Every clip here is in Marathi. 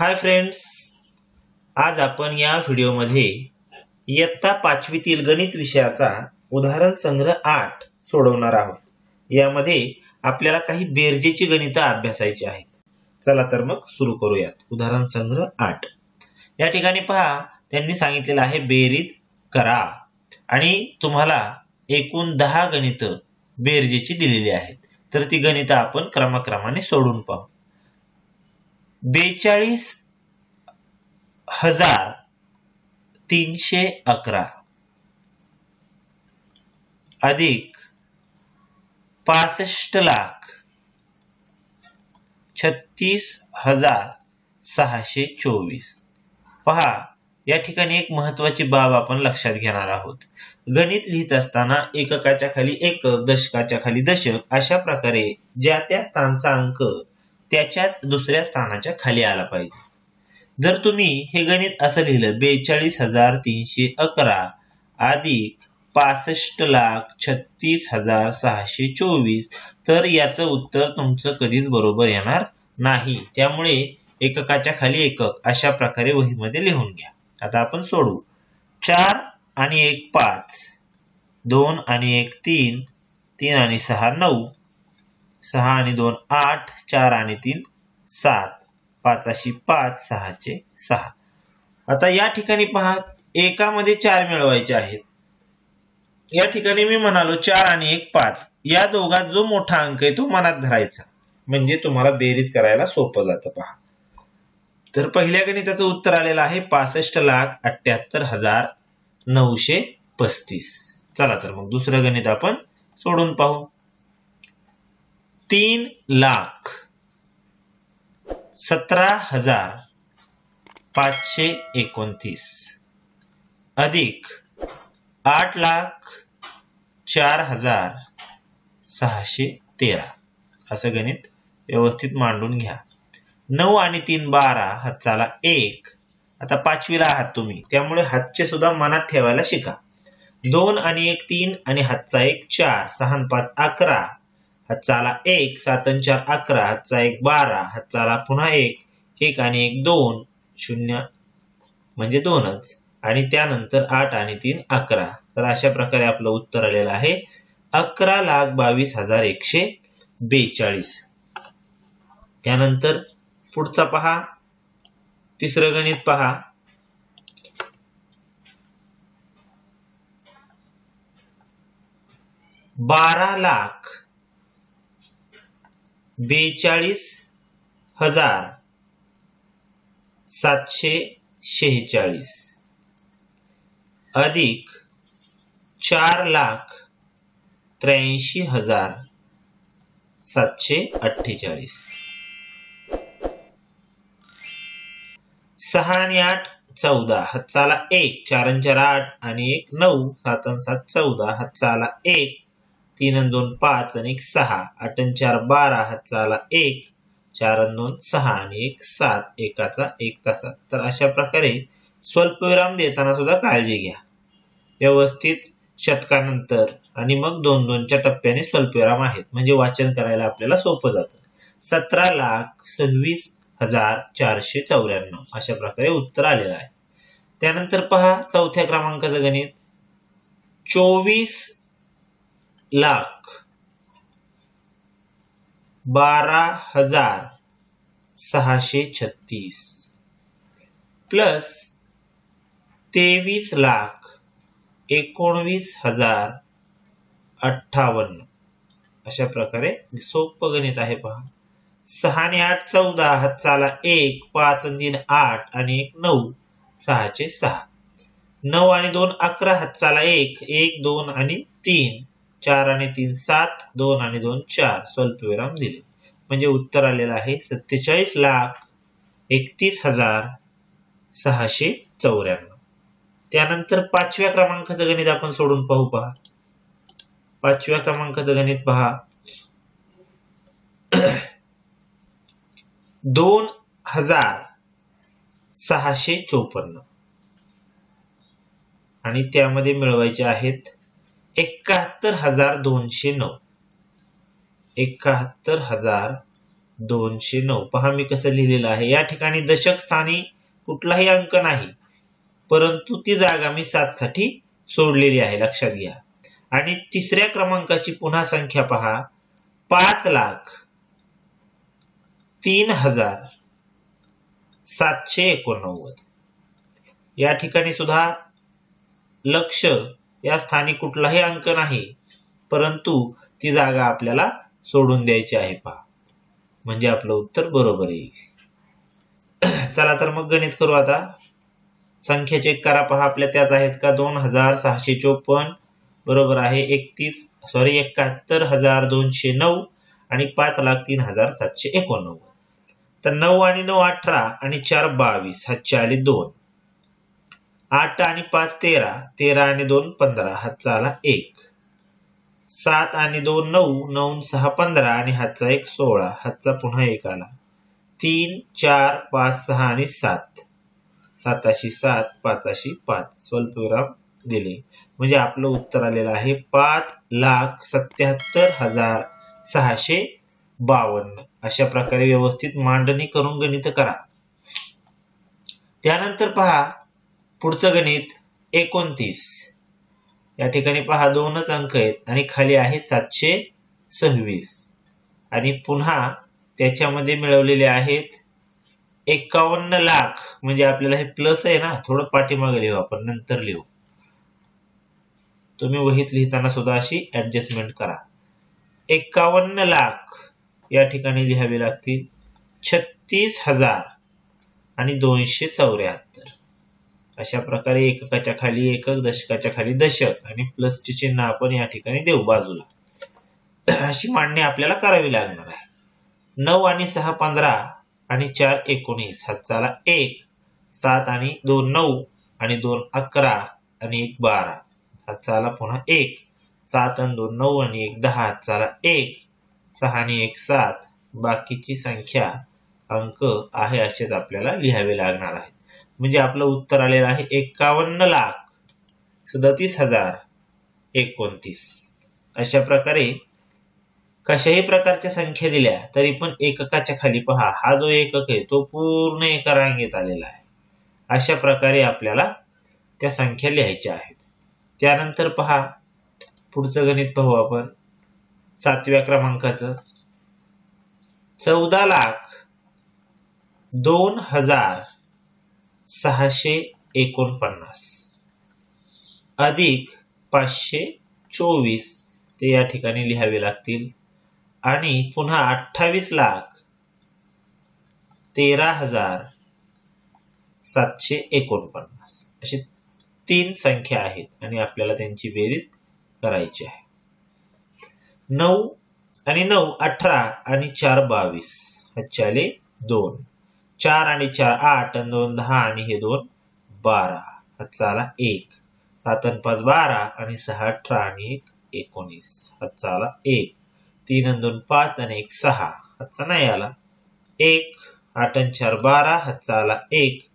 हाय फ्रेंड्स आज आपण या व्हिडिओमध्ये इयत्ता पाचवीतील गणित विषयाचा उदाहरण संग्रह आठ सोडवणार आहोत. यामध्ये आपल्याला काही बेरजेची गणितं अभ्यासायची आहेत. चला तर मग सुरू करूयात. उदाहरण संग्रह आठ. या ठिकाणी पहा त्यांनी सांगितलेलं आहे बेरीज करा. आणि तुम्हाला एकूण दहा गणितं बेरजेची दिलेली आहेत. तर ती गणितं आपण क्रमाक्रमाने सोडून पाहू. बेचाळीस हजार तीनशे अकरा. अधिक पासष्ट लाख छत्तीस हजार सहाशे चोवीस. पहा या ठिकाणी एक महत्वाची बाब आपण लक्षात घेणार आहोत. गणित लिहित असताना एककाच्या खाली एकक दशकाच्या खाली दशक अशा प्रकारे ज्या त्या स्थानचा अंक त्याच्याच दुसऱ्या स्थानाच्या खाली आला पाहिजे. जर तुम्ही हे गणित असं लिहिलं बेचाळीस हजार तीनशे अकरा अधिक पासष्ट लाख छत्तीस हजार सहाशे चोवीस तर याचं उत्तर तुमचं कधीच बरोबर येणार नाही. त्यामुळे एककाच्या खाली एकक अशा प्रकारे वहीमध्ये लिहून घ्या. आता आपण सोडू चार आणि एक पाच दोन आणि एक तीन तीन आणि सहा नऊ. सहा आणि दोन आठ चार आणि तीन सात. पाचाशी पाच सहाचे सहा. आता या ठिकाणी पहा एकामध्ये चार मिळवायचे आहेत. या ठिकाणी मी म्हणालो चार आणि एक पाच. या दोघात जो मोठा अंक आहे तो मनात धरायचा. म्हणजे तुम्हाला बेरीज करायला सोपं जातं पहा. तर पहिल्या गणिताचं उत्तर आलेलं आहे पासष्ट लाख अठ्याहत्तर हजार नऊशे पस्तीस. चला तर मग दुसरं गणित आपण सोडून पाहू. तीन लाख सतरा हजार पाचशे एकोणतीस. अधिक आठ लाख चार हजार सहाशे तेरा. असं गणित व्यवस्थित मांडून घ्या. नऊ आणि तीन बारा हातचाला एक. आता पाचवीला आहात तुम्ही. त्यामुळे हातचे सुद्धा मनात ठेवायला शिका. दोन आणि एक तीन आणि हातचा एक चार. सहा पाच अकरा. हातचाला एक सात चार अकरा. हातचा एक बारा. हातचाला पुन्हा एक एक आणि एक दोन. शून्य म्हणजे दोनच. आणि त्यानंतर आठ आणि तीन अकरा. तर अशा प्रकारे आपलं उत्तर आलेलं आहे. अकरा लाख बावीस हजार एकशे बेचाळीस. त्यानंतर पुढचा पहा. तिसरं गणित पहा. बारा लाख बेचाळीस हजार सातशे शेहेचाळीस. अधिक चार लाख त्र्याऐंशी हजार सातशे अठ्ठेचाळीस. सहा आणि आठ चौदा. हातचाला एक. चार चार आठ आणि एक नऊ. सात सात चौदा. हातचाला एक. तीन दोन पाच आणि एक सहा. आठ चार बारा हातचाला एक. चार दोन सहा आणि एक सात. एकाचा एक तासात. तर अशा प्रकारे स्वल्पविराम देताना सुद्धा काळजी घ्या. व्यवस्थित शतकानंतर आणि मग दोन दोनच्या टप्प्याने स्वल्पविराम आहेत. म्हणजे वाचन करायला आपल्याला सोपं जातं. सतरा लाख सव्वीस हजार चारशे चौऱ्याण्णव. अशा प्रकारे उत्तर आलेलं आहे. त्यानंतर पहा चौथ्या क्रमांकाचं गणित. चोवीस लाख. बारा हजार सहाशे छत्तीस. प्लस तेवीस लाख एकोणवीस हजार अठ्ठावन्न. अशा प्रकारे सोपं गणित आहे पहा. सहा आणि आठ चौदा हातचाला एक पाच आणि तीन आठ आणि एक नऊ सहाचे सहा. नऊ आणि दोन अकरा हातचाला एक एक दोन आणि तीन. चार आणि तीन सात दोन आणि दोन चार. स्वल्पविराम दिले. म्हणजे उत्तर आलेलं आहे सत्तेचाळीस लाख एकतीस हजार सहाशे चौऱ्याण्णव. त्यानंतर पाचव्या क्रमांकाचं गणित आपण सोडून पाहू पहा. पाचव्या क्रमांकाचं गणित पहा. दोन हजार सहाशे चोपन्न. आणि त्यामध्ये मिळवायचे आहेत एकाहत्तर हजार दोनशे नऊ. एकाहत्तर हजार दोनशे नऊ. पहा मी कसं लिहिलेलं आहे. या ठिकाणी दशक स्थानी कुठलाही अंक नाही परंतु ती जागा मी सात साठी सोडलेली आहे. लक्षात घ्या. आणि तिसऱ्या क्रमांकाची पुन्हा संख्या पहा. पाच लाख तीन हजार सातशे एकोणनव्वद. या ठिकाणी सुद्धा लक्ष या स्थानी कुठलाही अंक नाही परंतु ती जागा आपल्याला सोडून द्यायची आहे पहा. म्हणजे आपलं उत्तर बरोबर येईल. चला तर मग गणित करू आता. संख्या चेक करा पहा आपल्या त्याच आहेत का? दोन हजार सहाशे चोपन्न बरोबर आहे एकतीस सॉरी एकाहत्तर हजार दोनशे नऊ आणि पाच लाख तीन हजार सातशे एकोणनव्वद. तर नऊ आणि नऊ अठरा आणि चार बावीस सातशे आले दोन. आठ आणि पाच तेरा तेरा आणि दोन पंधरा हातचा आला एक. सात आणि दोन नऊ नऊ सहा पंधरा आणि हातचा एक सोळा हातचा पुन्हा एक आला. तीन चार पाच सहा आणि सात. साताशी सात पाचाशी पाच. स्वल्पविराम दिले. म्हणजे आपलं उत्तर आलेलं आहे पाच लाख सत्याहत्तर हजार सहाशे बावन्न. अशा प्रकारे व्यवस्थित मांडणी करून गणित करा. त्यानंतर पहा पुढचं गणित एकोणतीस. या ठिकाणी पहा दोनच अंक आहेत आणि खाली आहे सातशे सव्वीस. आणि पुन्हा त्याच्यामध्ये मिळवलेले आहेत एकावन्न लाख. म्हणजे आपल्याला हे प्लस आहे ना थोडं पाठीमागे लिहू आपण नंतर लिहू. तुम्ही वहीत लिहिताना सुद्धा अशी ऍडजस्टमेंट करा. एकावन्न लाख या ठिकाणी लिहावे लागतील छत्तीस हजार आणि दोनशे चौऱ्याहत्तर. अशा प्रकारे एककाच्या खाली एकक दशकाच्या खाली दशक आणि प्लसचे चिन्ह आपण या ठिकाणी देऊ बाजूला. अशी मांडणी आपल्याला करावी लागणार आहे. नऊ आणि सहा पंधरा आणि चार एकोणीस. हातचाला एक सात आणि दोन नऊ आणि दोन अकरा आणि एक बारा. हातचाला पुन्हा एक सात आणि दोन नऊ आणि एक दहा. हातचाला एक सहा आणि एक सात. बाकीची संख्या अंक आहे असेच आपल्याला लिहावे लागणार आहेत. म्हणजे आपलं उत्तर आलेलं आहे एकावन्न लाख सदतीस हजार एकोणतीस. अशा प्रकारे कशाही प्रकारच्या संख्या दिल्या तरी पण एककाच्या खाली पहा हा जो एकक आहे तो पूर्ण एका रांगेत आलेला आहे. अशा प्रकारे आपल्याला त्या संख्या लिहायच्या आहेत. त्यानंतर पहा पुढचं गणित पाहू आपण. सातव्या क्रमांकाचं. चौदा लाख दोन हजार सहाशे एकोणपन्नास. अधिक पाचशे चोवीस ते या ठिकाणी लिहावे लागतील. आणि पुन्हा अठ्ठावीस लाख तेरा हजार सातशे एकोणपन्नास. अशी तीन संख्या आहेत आणि आपल्याला त्यांची बेरीज करायची आहे. नऊ आणि नऊ अठरा आणि चार बावीस. हच्चाले दोन. चार आणि चार आठ आणि दोन दहा आणि हे दोन बारा. हातचा आला एक. सात आणि पाच बारा आणि सहा अठरा आणि एक एकोणीस. हातचा आला एक. तीन आणि दोन पाच आणि एक सहा. हातचा नाही आला. एक आठ आणि चार बारा. हातचा आला एक.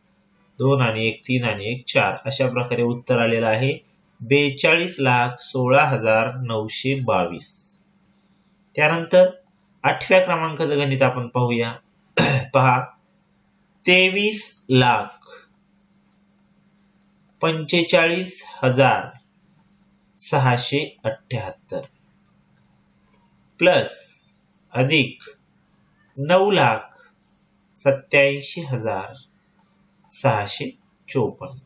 दोन आणि एक तीन आणि एक चार. अशा प्रकारे उत्तर आलेलं आहे. बेचाळीस लाख सोळा हजार नऊशे बावीस. त्यानंतर आठव्या क्रमांकाचं गणित आपण पाहूया. पहा. तेवीस लाख पंचेचाळीस हजार सहाशे अठ्ठ्याहत्तर. प्लस अधिक नऊ लाख सत्याऐंशी हजार सहाशे चोपन्न.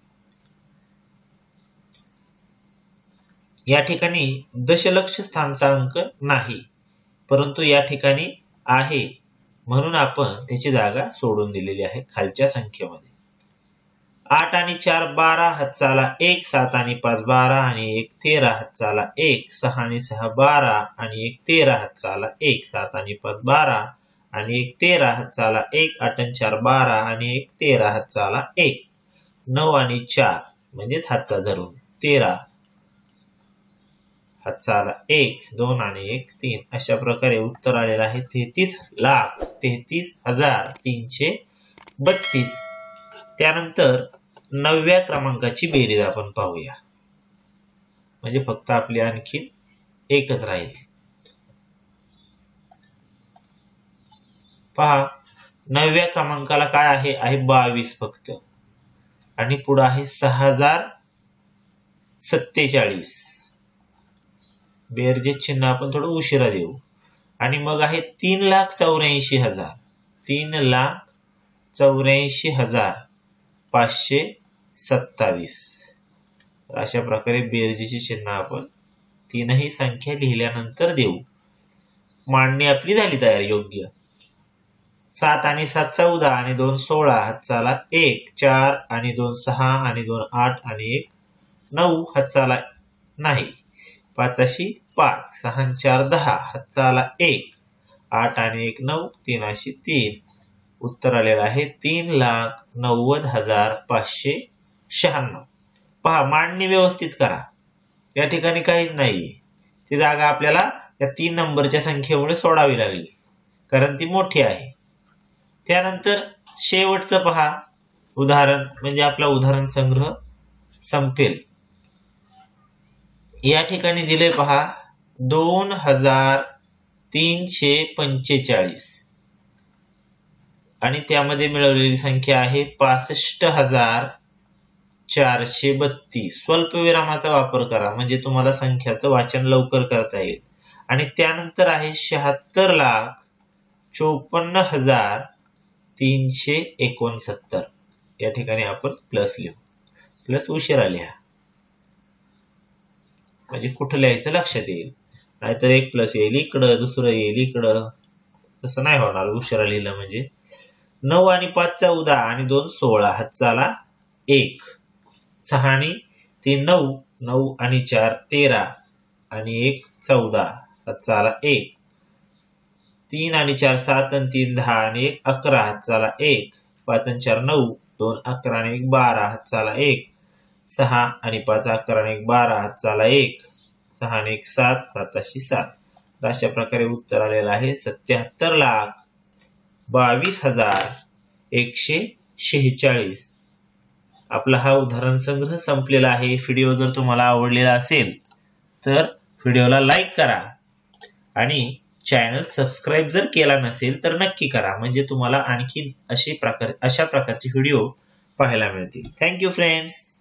या ठिकाणी दशलक्ष स्थानचा अंक नाही परंतु या ठिकाणी आहे म्हणून आपण त्याची जागा सोडून दिलेली आहे खालच्या संख्येमध्ये. आठ आणि चार बारा हातचाला एक सात आणि पाच बारा आणि एक तेरा हातचाला एक सहा आणि सहा बारा आणि एक तेरा हातचाला एक सात आणि पाच बारा आणि एक तेरा हातचाला एक आठ आणि चार बारा आणि एक तेरा हातचाला एक. नऊ आणि चार म्हणजेच हातचा धरून. तेरा हातचाला एक दोन आणि एक तीन. अशा प्रकारे उत्तर आलेलं आहे. तेहतीस लाख तेहतीस हजार तीनशे बत्तीस. त्यानंतर नवव्या क्रमांकाची बेरीज आपण पाहूया. म्हणजे फक्त आपली आणखी एकच राहील. पहा नवव्या क्रमांकाला काय आहे? आहे बावीस फक्त. आणि पुढे आहे सहा हजार सत्तेचाळीस. बेरजे चिन्ह आपण थोडं उशिरा देऊ. आणि मग आहे तीन लाख चौऱ्याऐंशी हजार. तीन लाख चौऱ्याऐंशी हजार पाचशे सत्तावीस. अशा प्रकारे बेरजेची चिन्ह आपण तीनही संख्या लिहिल्यानंतर देऊ. मांडणी आपली झाली तयार योग्य. सात आणि सात चौदा आणि दोन सोळा हातचाला एक चार आणि दोन सहा आणि दोन आठ आणि एक नऊ हातचाला नाही. पाचाशी पाच सहा चार दहा हातचाला एक आठ आणि एक नऊ तीनशी तीन. उत्तर आलेलं आहे तीन लाख नव्वद हजार पाचशे शहाण्णव. पहा मांडणी व्यवस्थित करा. या ठिकाणी काहीच नाहीये. ती जागा आपल्याला या तीन नंबरच्या संख्येमुळे सोडावी लागली कारण ती मोठी आहे. त्यानंतर शेवटचं पहा. उदाहरण म्हणजे आपला उदाहरण संग्रह संपेल. या ठिकाणी दिले पहा दोन हजार तीनशे पंचेचाळीस. आणि त्यामध्ये मिळवलेली संख्या आहे पासष्ट हजार चारशे बत्तीस. स्वल्प विरामाचा वापर करा म्हणजे तुम्हाला संख्याचं वाचन लवकर करता येईल. आणि त्यानंतर आहे शहात्तर लाख चोपन्न हजार तीनशे एकोणसत्तर. या ठिकाणी आपण प्लस लिहू. प्लस उशिरा लिहा. म्हणजे कुठं लिहायचं लक्षात येईल. नाहीतर एक प्लस येईल इकडं दुसरं येईल इकडं. तसं नाही होणार उशिरा लिहिलं म्हणजे. नऊ आणि पाच चौदा आणि दोन सोळा हातचाला एक. सहा आणि तीन नऊ नऊ आणि चार तेरा आणि एक चौदा हातचाला एक. तीन आणि चार सात आणि तीन दहा आणि एक अकरा हातचाला एक. पाच आणि चार नऊ दोन अकरा आणि एक बारा हातचाला एक. सहा आणि पाच अकरा आणि एक बारा हातचाला एक सहा आणि एक सात साताशी सात. अशा प्रकारे उत्तर आलेलं आहे. सत्याहत्तर लाख बावीस हजार एकशे शेहेचाळीस. आपला हा उदाहरण संग्रह संपलेला आहे. व्हिडिओ जर तुम्हाला आवडलेला असेल तर व्हिडिओला लाईक करा. आणि चॅनल सबस्क्राईब जर केला नसेल तर नक्की करा. म्हणजे तुम्हाला आणखी अशी प्रकार अशा प्रकारचे व्हिडिओ पाहायला मिळतील. Thank you friends